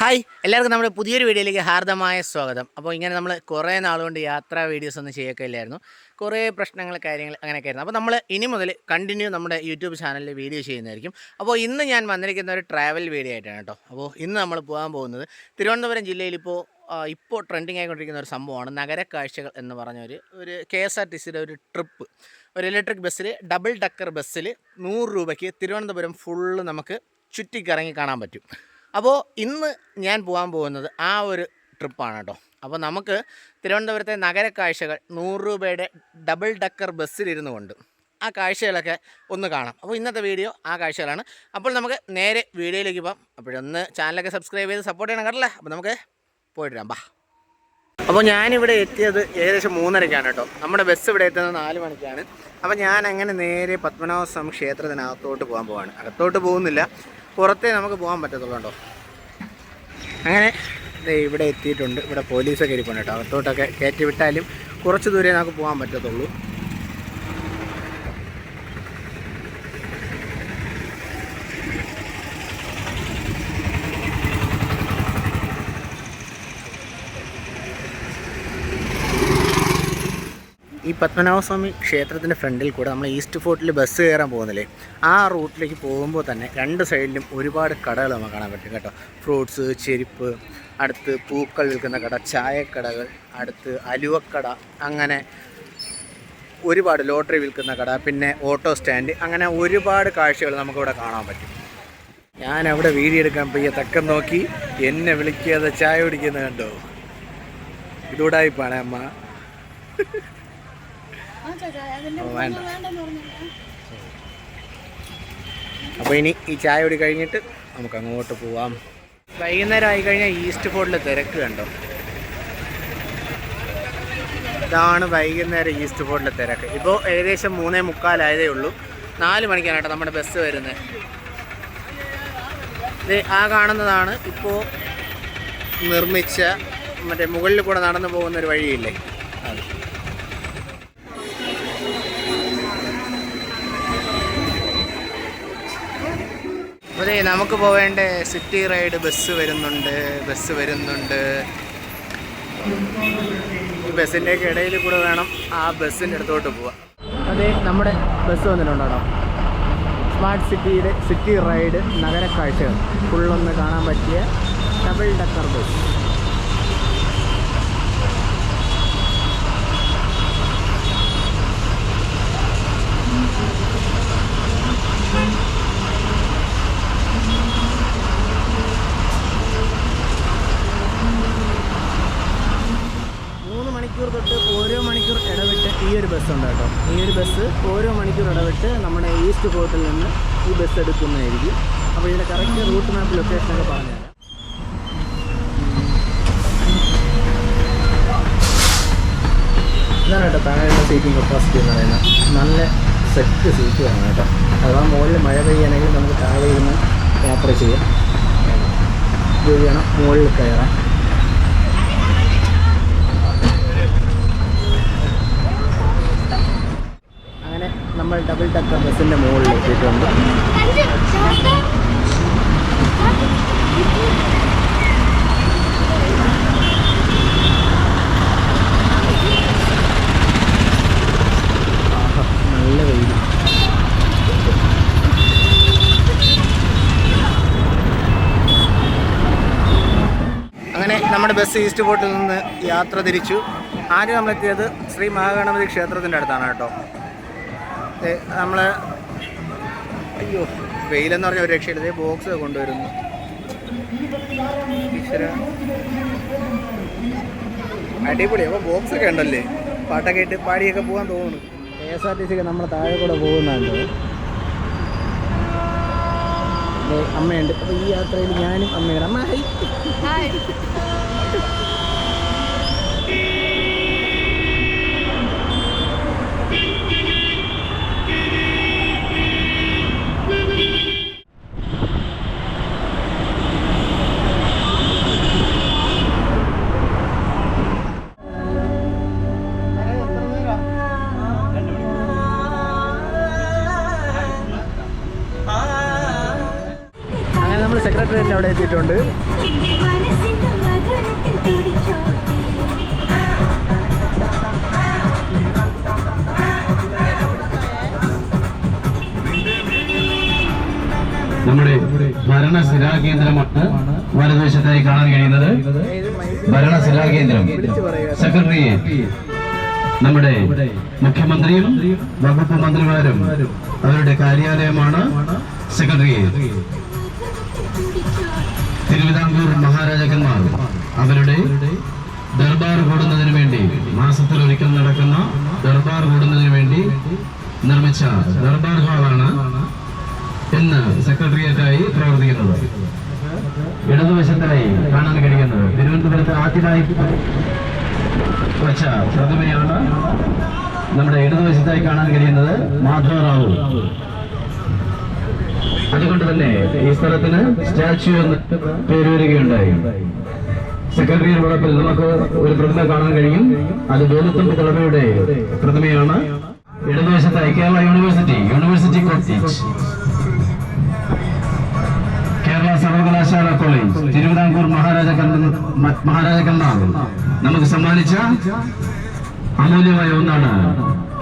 Hi എല്ലാവർക്കും നമ്മുടെ പുതിയൊരു വീഡിയോയിലേക്ക് ഹാർദമായ സ്വാഗതം. അപ്പോൾ ഇങ്ങനെ നമ്മൾ കുറേ നാളുകൊണ്ട് യാത്രാ വീഡിയോസ് ഒന്നും ചെയ്യൊക്കെ ഇല്ലായിരുന്നു കുറേ പ്രശ്നങ്ങൾ കാര്യങ്ങൾ അങ്ങനെയൊക്കെ ആയിരുന്നു. അപ്പോൾ നമ്മൾ ഇനി മുതൽ കണ്ടിന്യൂ നമ്മുടെ യൂട്യൂബ് ചാനലിൽ വീഡിയോ ചെയ്യുന്നതായിരിക്കും. അപ്പോൾ ഇന്ന് ഞാൻ വന്നിരിക്കുന്ന ഒരു ട്രാവൽ വീഡിയോ ആയിട്ടാണ് കേട്ടോ. അപ്പോൾ ഇന്ന് നമ്മൾ പോകാൻ പോകുന്നത് തിരുവനന്തപുരം ജില്ലയിൽ ഇപ്പോൾ ഇപ്പോൾ ട്രെൻഡിങ് ആയിക്കൊണ്ടിരിക്കുന്ന ഒരു സംഭവമാണ് നഗര കാഴ്ചകൾ എന്ന് പറഞ്ഞ ഒരു ഒരു കെ എസ് ആർ ടി സിയുടെ ഒരു ട്രിപ്പ് ഒരു ഇലക്ട്രിക് ബസ്സിൽ ഡബിൾ ഡക്കർ ബസ്സിൽ നൂറ് രൂപയ്ക്ക് തിരുവനന്തപുരം ഫുള്ള് നമുക്ക് ചുറ്റിക്കറങ്ങി കാണാൻ പറ്റും. അപ്പോൾ ഇന്ന് ഞാൻ പോകാൻ പോകുന്നത് ആ ഒരു ട്രിപ്പാണ് കേട്ടോ അപ്പോൾ നമുക്ക് തിരുവനന്തപുരത്തെ നഗര കാഴ്ചകൾ നൂറ് രൂപയുടെ ഡബിൾ ഡക്കർ ബസ്സിലിരുന്നു കൊണ്ട് ആ കാഴ്ചകളൊക്കെ ഒന്ന് കാണാം. അപ്പോൾ ഇന്നത്തെ വീഡിയോ ആ കാഴ്ചകളാണ്. അപ്പോൾ നമുക്ക് നേരെ വീഡിയോയിലേക്ക് പോകാം അപ്പോഴൊന്ന് ചാനലൊക്കെ സബ്സ്ക്രൈബ് ചെയ്ത് സപ്പോർട്ട് ചെയ്യണം കേട്ടല്ലേ? അപ്പോൾ നമുക്ക് പോയിട്ട് വരാം ബാ. അപ്പോൾ ഞാനിവിടെ എത്തിയത് ഏകദേശം മൂന്നരയ്ക്കാണ് കേട്ടോ. നമ്മുടെ ബസ് ഇവിടെ എത്തുന്നത് നാല് മണിക്കാണ്. അപ്പോൾ ഞാൻ അങ്ങനെ നേരെ പത്മനാഭസ്വാമി ക്ഷേത്രത്തിനകത്തോട്ട് പോകാൻ പോവാണ്. അകത്തോട്ട് പോകുന്നില്ല. പുറത്തേ നമുക്ക് പോകാൻ പറ്റത്തുള്ളൂ അങ്ങനെ ഇവിടെ എത്തിയിട്ടുണ്ട്. ഇവിടെ പോലീസൊക്കെ ഇരിപ്പുണ്ട് കേട്ടോ. അകത്തോട്ടൊക്കെ കയറ്റി വിട്ടാലും കുറച്ച് ദൂരേ നമുക്ക് പോകാൻ പറ്റത്തുള്ളൂ. പത്മനാഭസ്വാമി ക്ഷേത്രത്തിന്റെ ഫ്രണ്ടിൽ കൂടെ നമ്മൾ ഈസ്റ്റ് ഫോർട്ടിൽ ബസ് കയറാൻ പോകുന്നില്ലേ? ആ റൂട്ടിലേക്ക് പോകുമ്പോൾ തന്നെ രണ്ട് സൈഡിലും ഒരുപാട് കടകൾ നമുക്ക് കാണാൻ പറ്റും കേട്ടോ. ഫ്രൂട്ട്സ് ചെരുപ്പ് അടുത്ത് പൂക്കൾ വിൽക്കുന്ന കട ചായക്കടകൾ അടുത്ത് അലുവക്കട അങ്ങനെ ഒരുപാട് ലോട്ടറി വിൽക്കുന്ന കട പിന്നെ ഓട്ടോ സ്റ്റാൻഡ് അങ്ങനെ ഒരുപാട് കാഴ്ചകൾ നമുക്കിവിടെ കാണാൻ പറ്റും. ഞാൻ അവിടെ വീഡിയോ എടുക്കാൻ പയ്യ തക്കം നോക്കി എന്നെ വിളിക്കാതെ ചായ കുടിക്കുന്നത് കണ്ടോ? ഇതൂടായിപ്പാണ് അമ്മ. വേണ്ട. അപ്പോൾ ഇനി ഈ ചായ കൂടി കഴിഞ്ഞിട്ട് നമുക്ക് അങ്ങോട്ട് പോവാം. വൈകുന്നേരം ആയി കഴിഞ്ഞാൽ ഈസ്റ്റ് ഫോർട്ടിൽ തിരക്ക് കണ്ടോ? ഇതാണ് വൈകുന്നേരം ഈസ്റ്റ് ഫോർട്ടിലെ തിരക്ക്. ഇപ്പോൾ ഏകദേശം മൂന്നേ മുക്കാലായതേ ഉള്ളൂ. നാല് മണിക്കാണ് നമ്മുടെ ബസ് വരുന്നത്. ഇത് ആ കാണുന്നതാണ് ഇപ്പോൾ നിർമ്മിച്ച മറ്റേ മുകളിൽ കൂടെ നടന്നു പോകുന്ന ഒരു വഴിയില്ലേ? അത് നമുക്ക് പോവേണ്ട. സിറ്റി റൈഡ് ബസ് വരുന്നുണ്ട് ബസ് വരുന്നുണ്ട്. ഈ ബസ്സിന്റെ ഒക്കെ ഇടയിൽ കൂടെ വേണം ആ ബസ്സിന്റെ അടുത്തോട്ട് പോവാം അതെ നമ്മുടെ ബസ് വന്നിട്ടുണ്ടോ? സ്മാർട്ട് സിറ്റിയുടെ സിറ്റി റൈഡ് നഗരക്കാഴ്ചകൾ. ഫുള്ളൊന്ന് കാണാൻ പറ്റിയ ഡബിൾ ഡക്കർ ബസ് മൂന്ന് മണിക്കൂർ തൊട്ട് ഓരോ മണിക്കൂർ ഇടവിട്ട് ഈ ഒരു ബസ് ഉണ്ട് കേട്ടോ ഈ ഒരു ബസ് ഓരോ മണിക്കൂർ ഇടവിട്ട് നമ്മുടെ ഈസ്റ്റ് നിന്ന് ഈ ബസ് എടുക്കുന്നതായിരിക്കും. അപ്പോൾ ഇതിന്റെ കറക്റ്റ് റൂട്ട് മാപ്പ് ലൊക്കേഷനൊക്കെ പറഞ്ഞുതരാം. ഇതാണ് കേട്ടോ താഴെയുള്ള സീറ്റിംഗ് കപ്പാസിറ്റി എന്ന് പറയുന്നത്. നല്ല സെറ്റ് സീറ്റ് വേണം കേട്ടോ. അഥവാ മുകളിൽ മഴ പെയ്യുകയാണെങ്കിൽ നമുക്ക് താഴെ ഇരുന്ന് യാത്ര ചെയ്യാം. ഇത് വേണം മുകളിൽ കയറാം ഡബിൾ ടക്കർ ബസ്സിന്റെ മുകളിൽ എത്തിയിട്ടുണ്ട് നല്ല അങ്ങനെ നമ്മുടെ ബസ് ഈസ്റ്റ് പോർട്ടിൽ നിന്ന് യാത്ര തിരിച്ചു. ആദ്യം നമ്മളെത്തിയത് ശ്രീ മഹാഗണപതി ക്ഷേത്രത്തിന്റെ അടുത്താണ് കേട്ടോ. നമ്മൾ അയ്യോ വെയിലെന്ന് പറഞ്ഞ ഒരു രക്ഷയില്ല. ബോക്സ് കൊണ്ടുവരുന്നു. അടിപൊളി. അപ്പോൾ ബോക്സ് ഒക്കെ ഉണ്ടല്ലേ? പാട്ടൊക്കെ ഇട്ട് പാടിയൊക്കെ പോകാൻ തോന്നുന്നു. K S R T C ഒക്കെ നമ്മൾ താഴെ കൂടെ പോകുന്നുണ്ട് അമ്മയുണ്ട്. അപ്പോൾ ഈ യാത്രയിൽ ഞാനും അമ്മയുണ്ട് അമ്മ ഹൈ. എത്തിയിട്ടുണ്ട്. നമ്മുടെ ഭരണസിരാ കേന്ദ്രമാണ് വലതുവശത്തായി കാണാൻ കഴിയുന്നത്. ഭരണസിരാ കേന്ദ്രം സെക്രട്ടറിയെ നമ്മുടെ മുഖ്യമന്ത്രിയും വകുപ്പ് മന്ത്രിമാരും അവരുടെ കാര്യാലയമാണ് സെക്രട്ടറിയേറ്റ് തിരുവിതാംകൂർ മഹാരാജാക്കന്മാർ അവരുടെ ദർബാർ കൂടുന്നതിന് വേണ്ടി മാസത്തിൽ ഒരിക്കൽ നടക്കുന്ന ദർബാർ കൂടുന്നതിന് വേണ്ടി നിർമ്മിച്ച ദർബാർ ഹാളാണ് ഇന്ന് സെക്രട്ടേറിയറ്റായി പ്രവർത്തിക്കുന്നത്. ഇടതുവശത്തായി കാണാൻ കഴിയുന്നത് തിരുവനന്തപുരത്ത് ആദ്യമായി വച്ച പ്രതിമയാണ് നമ്മുടെ ഇടതുവശത്തായി കാണാൻ കഴിയുന്നത് മാധവറാവു അതുകൊണ്ട് തന്നെ ഈ സ്ഥലത്തിന് സ്റ്റാച്യു എന്ന് പേര് വരികയുണ്ടായി. സെക്രട്ടറിയുടെ വളപ്പിൽ നമുക്ക് ഒരു പ്രതിമ കാണാൻ കഴിയും. അത് വേലുത്തമ്പി തളവയുടെ പ്രതിമയാണ്. ഇടതുവശത്തായി Kerala university university cottage. Kerala സർവകലാശാല കോളേജ് തിരുവിതാംകൂർ മഹാരാജ മഹാരാജ കണ്ണാൻ നമുക്ക് സമ്മാനിച്ച അമൂല്യമായ ഒന്നാണ്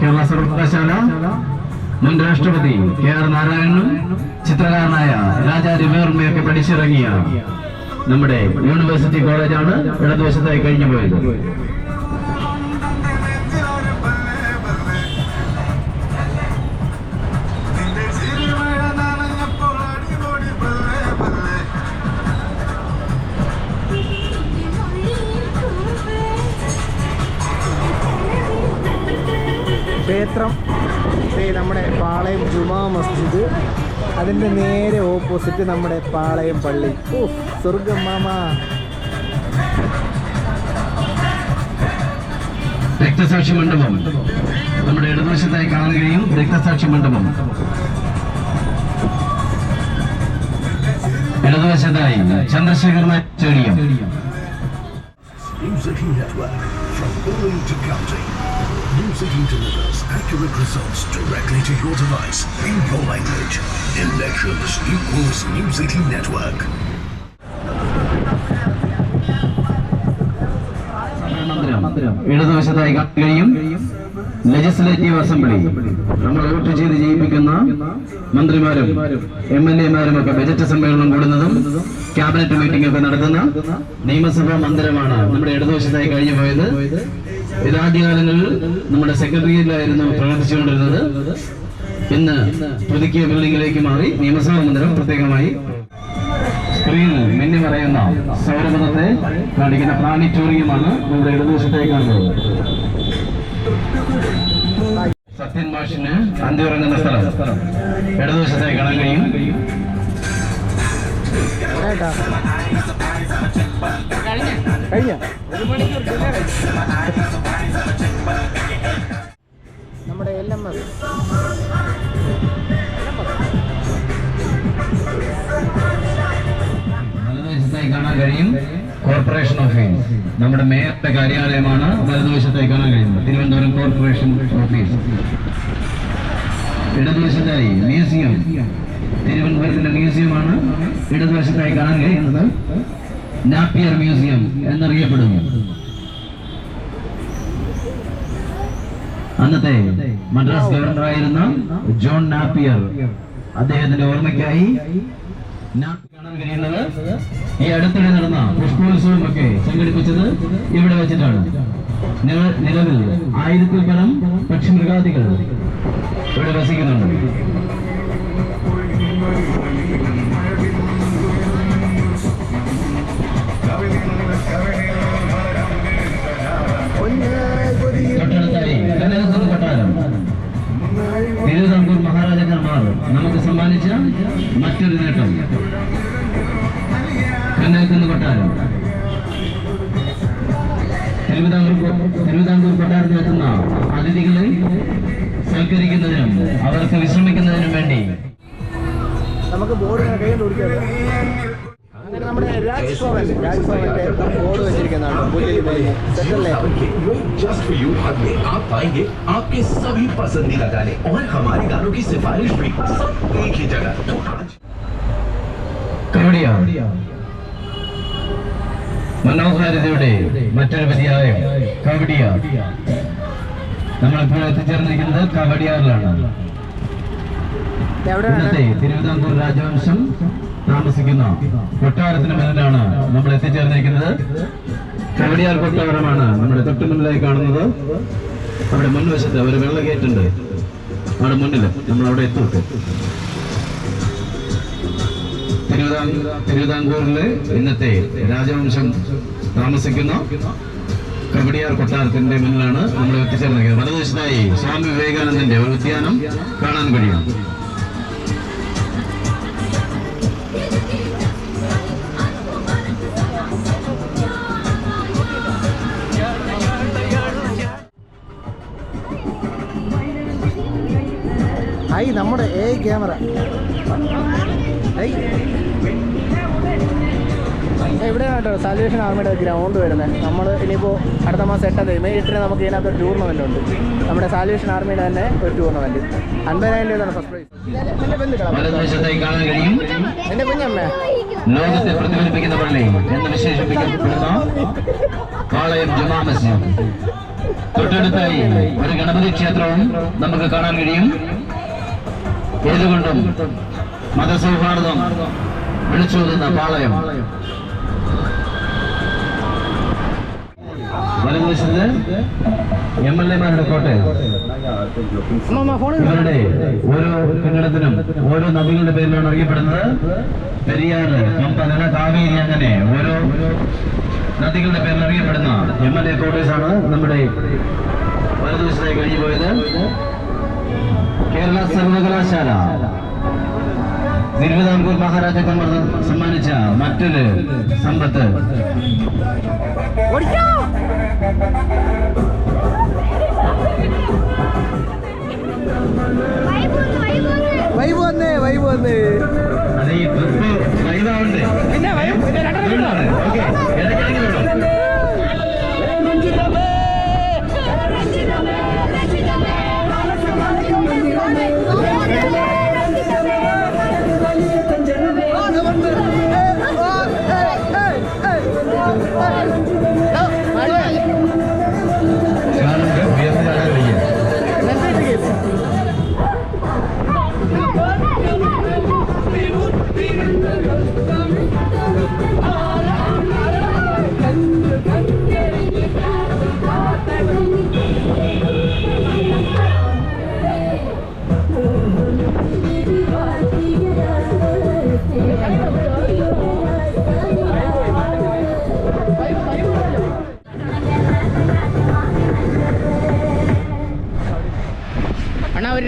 കേരള സർവകലാശാല. മുൻ രാഷ്ട്രപതി കെ ആർ നാരായണനും ചിത്രകാരനായ രാജാ രവിവർമ്മയൊക്കെ പഠിച്ചിറങ്ങിയ നമ്മുടെ യൂണിവേഴ്സിറ്റി കോളേജാണ് ഇടതുവശത്തായി കഴിഞ്ഞു പോയത്. ക്ഷേത്രം. ദേ നമ്മുടെ പാളയം ജുമാ മസ്ജിദ്. അതിന്റെ നേരെ ഓപ്പോസിറ്റ് നമ്മുടെ പാളയം പള്ളി. ഓ സ്വർഗം മാമ. രക്തസാക്ഷി മണ്ഡപം. നമ്മുടെ ഇടതുവശത്തായി കാണുകയും കഴിയും രക്തസാക്ഷി മണ്ഡപം. ഇടതുവശത്തായി Chandrasekhar Nair stadium. New City Network. From Boeing to county. City delivers accurate results directly to your device in your language. Elections equals New City Network. Legislative assembly നമ്മൾ വോട്ട് ചെയ്ത് ജയിപ്പിക്കുന്ന മന്ത്രിമാരും എം എൽ എമാരും ഒക്കെ budget സമ്മേളനം കൂടുന്നതും cabinet meeting ഒക്കെ നടത്തുന്ന നിയമസഭാ മന്ദിരമാണ് നമ്മുടെ ഇടതുവശത്തായി കഴിഞ്ഞു പോയത് ഇത് ആദ്യകാലങ്ങളിൽ നമ്മുടെ സെക്രട്ടറിയിലായിരുന്നു പ്രവർത്തിച്ചുകൊണ്ടിരുന്നത്. ഇന്ന് പുതുക്കിയ ബിൽഡിംഗിലേക്ക് മാറി നിയമസഭാ മന്ദിരം പ്രത്യേകമായി സ്ക്രീനിൽ മിന്നി പറയുന്ന സൗരപഥത്തെ കാണിക്കുന്ന പ്ലാനിറ്റോറിയമാണ് നമ്മുടെ ഇടതുവശത്തേക്ക് കാണുന്നത്. സത്യൻ മാഷിന് അന്തിറങ്ങുന്ന സ്ഥലം. ഇടതുവശത്തേക്ക് കാണാൻ കഴിയും. കഴിഞ്ഞ നമ്മുടെ എൽ എം എസ്. കാണാൻ കഴിയും കോർപ്പറേഷൻ ഓഫീസ് നമ്മുടെ മേയറുടെ കാര്യാലയമാണ് വലതുവശത്തായി കാണാൻ കഴിയുന്നത്. തിരുവനന്തപുരം കോർപ്പറേഷൻ ഓഫീസ് ഇടതുവശത്തായി മ്യൂസിയം തിരുവനന്തപുരത്തിന്റെ മ്യൂസിയമാണ് ഇടതുവശത്തായി കാണാൻ കഴിയുന്നത്. നാപ്പിയർ മ്യൂസിയം എന്നറിയപ്പെടുന്നു. അന്നത്തെ മദ്രാസ് ഗവർണറായിരുന്ന ജോൺ നാപ്പിയർ അദ്ദേഹത്തിന്റെ ഓർമ്മയ്ക്കായി ഈ അടുത്തിടെ നടന്ന പുഷ്പോത്സവം ഒക്കെ സംഘടിപ്പിച്ചത് ഇവിടെ വെച്ചിട്ടാണ്. നില- നിലവിൽ ആയിരത്തിൽ പരം പക്ഷിമൃഗാദികൾ ഇവിടെ വസിക്കുന്നുണ്ട്. തിരുവിതാംകൂർ മഹാരാജാക്കന്മാർ നമുക്ക് സമ്മാനിച്ച മറ്റൊരു നേട്ടം കനകക്കുന്ന് കൊട്ടാരം തിരുവിതാംകൂർ തിരുവിതാംകൂർ കൊട്ടാരത്തിൽ എത്തുന്ന അതിഥികളെ സൽക്കരിക്കുന്നതിനും അവർക്ക് വിശ്രമിക്കുന്നതിനും വേണ്ടി നമുക്ക് ബോർഡ് കൈ ഓടിക്കാം ആയിട്ട് നമ്മുടെ രാജ് ഭവൻ രാജ് ഭവന്റെ ബോർഡ് വെച്ചിരിക്കുന്നതാണ് പുതിയ മനോഹാരിതയുടെ മറ്റൊരു പര്യായം കവടിയ നമ്മളിപ്പോൾ എത്തിച്ചേർന്നിരിക്കുന്നത് കവടിയാറിലാണ് ഇന്നത്തെ തിരുവിതാംകൂർ രാജവംശം താമസിക്കുന്ന. കൊട്ടാരത്തിന് മുന്നിലാണ് നമ്മൾ എത്തിച്ചേർന്നിരിക്കുന്നത്. കവടിയാർ കൊട്ടാരമാണ് നമ്മുടെ തൊട്ടു മുന്നിലായി കാണുന്നത്. അവിടെ മുൻവശത്ത് ഒരു വെള്ള ഗേറ്റ് ഉണ്ട്. അവിടെ മുന്നിൽ നമ്മൾ അവിടെ എത്തിയിട്ട് തിരുവിതാംകൂറിലെ ഇന്നത്തെ രാജവംശം താമസിക്കുന്ന. കവടിയാർ കൊട്ടാരത്തിന്റെ മുന്നിലാണ് നമ്മൾ എത്തിച്ചേർന്നിരിക്കുന്നത്. വലതുവശത്തായി സ്വാമി വിവേകാനന്ദന്റെ ഒരു ഉദ്യാനം കാണാൻ കഴിയും. ഐ നമ്മുടെ എ ക്യാമറ. ഐ. എവിടെയാണ് കേട്ടോ സാലുവേഷൻ ആർമിയുടെ ഗ്രൗണ്ട് വരുന്നത് നമ്മൾ ഇനിയിപ്പോൾ അടുത്ത മാസം എട്ടാം തീയതി മെയ് എട്ടിന് നമുക്ക് ഇതിനകത്ത് ഒരു ടൂർണമെന്റ് ഉണ്ട്. നമ്മുടെ സാലുവേഷൻ ആർമിയുടെ തന്നെ ഒരു ടൂർണമെന്റ് അൻപതിനായിരം രൂപയാണ് ഫസ്റ്റ് പ്രൈസ് എന്റെ കുഞ്ഞമ്മ ലോകത്തെ പ്രതിഫലിപ്പിക്കുന്ന പള്ളി. എന്ന് വിശേഷിപ്പിക്കപ്പെടുന്ന പാളയം ജുമാ മസ്ജിദ്. തൊട്ടടുത്തായി ഒരു ഗണപതി ക്ഷേത്രവും നമുക്ക് കാണാൻ കഴിയും. ഏതുകൊണ്ടും മതസൗഹാർദ്ദം വിളിച്ചോതുന്ന പാളയം. വലതുവശത്ത് എം എൽ എമാരുടെ കോട്ടയം. ഇവരുടെ ഓരോ കെട്ടിടത്തിനും ഓരോ നദികളുടെ പേരിലാണ് അറിയപ്പെടുന്നത്. പെരിയാർ പമ്പന കാവേരി അങ്ങനെ ഓരോ നദികളുടെ പേരിൽ അറിയപ്പെടുന്ന എം എൽ എ കോട്ടേഴ്സാണ് നമ്മുടെ വലതുവശത്തായി കഴിഞ്ഞു പോയത് കേരള സർവകലാശാല. തിരുവിതാംകൂർ മഹാരാജാക്കന്മാർ സമ്മാനിച്ച മറ്റൊരു സമ്പത്ത്. വൈബ് വന്നേ വൈബ് വന്നേ. അത് ഈ ട്രിപ്പ് വൈബാവുണ്ട്? പിന്നെ വൈബ് ഇടയ്ക്കിടയ്ക്ക്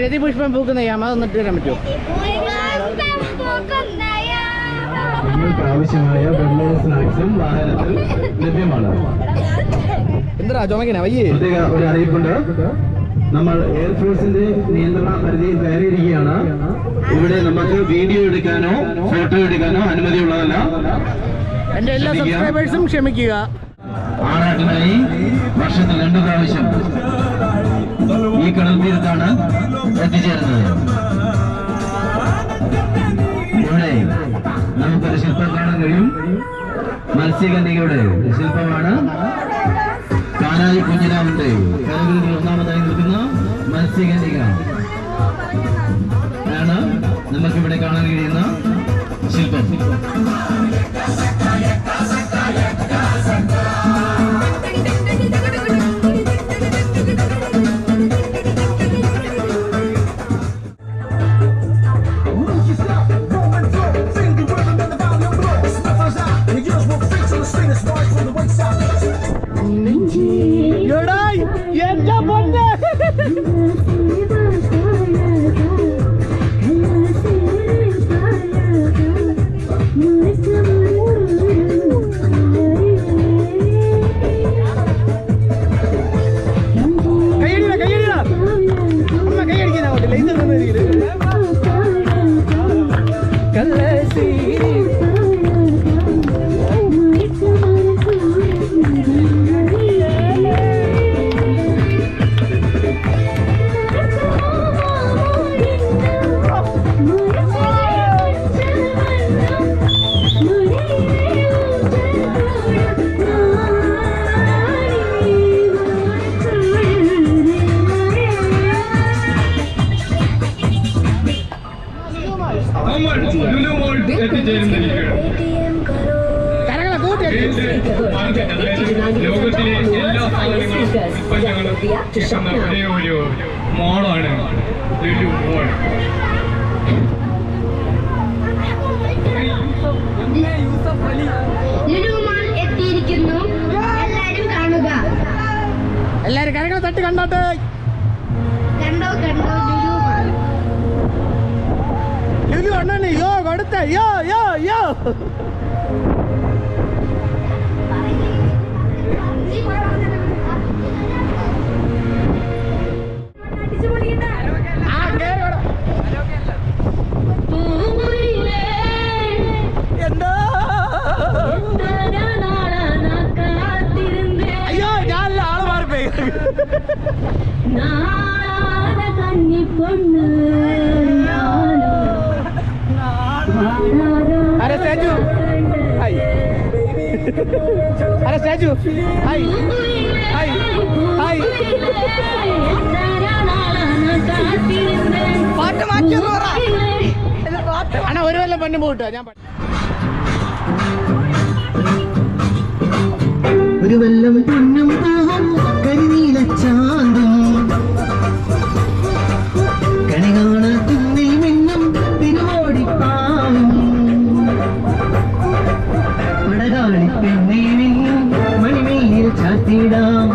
അണ്ണാ പുഷ്പം പൂക്കുന്ന യാമ അതൊന്നിട്ട് വരാൻ പറ്റുമോ? ആവശ്യമായ വെള്ളവും സ്നാക്സും വാഹനത്തിൽ ലഭ്യമാണ്. എന്താ ചുമക്കണ വയ്യേ. പ്രത്യേക ഒരു അറിയിപ്പുണ്ട്. നമ്മൾ എയർഫോഴ്സിന്റെ നിയന്ത്രണ പരിധിയിൽ കയറിയിരിക്കുകയാണ്. ഇവിടെ നമുക്ക് വീഡിയോ എടുക്കാനോ ഫോട്ടോ എടുക്കാനോ അനുമതിയുള്ളതല്ല. എന്റെ എല്ലാ സബ്സ്ക്രൈബേഴ്സും ക്ഷമിക്കുക. ആറാട്ടിനായി വർഷത്തിൽ രണ്ടു പ്രാവശ്യം. ഈ കടൽ തീരത്താണ് എത്തിച്ചേരുന്നത്. ഇവിടെ നമുക്കൊരു ശില്പം കാണാൻ കഴിയും. മത്സ്യകന്യകയുടെ ശില്പമാണ്. കാനായി കുഞ്ഞിരാമന്റെ കലകളിൽ ഒന്നാമതായി നിൽക്കുന്ന മത്സ്യകന്യക. നമുക്കിവിടെ കാണാൻ കഴിയുന്ന ശില്പം. കിട്ടുന്ന ഒരേ ഒരു മോളാണ്. ലുലു മോൾ എത്തിയിരിക്കുന്നു. എല്ലാരും കാണുക. എല്ലാരും കരകളെ തട്ടി കണ്ടോട്ടെ. കണ്ടോ കണ്ടോ ലുലു അണ്ണന് യോ കൊടുത്ത യോ യോ യോ. ആ അരെ സാജു. ഹായ്. അരെ സാജു. ഹായ്. ഹായ്. ഹായ്. പാട്ട് മാറ്റി അണ്ണാ ഒരു കൊല്ലം പെണ്ണും പോയിട്ടോ ഞാൻ ഒരു വല്ലം പൊന്നും പൂവും. കരിനീല ചാന്തും. കണി കാണ കുന്നിൽ മിന്നും പെണ്ണേ മിന്നും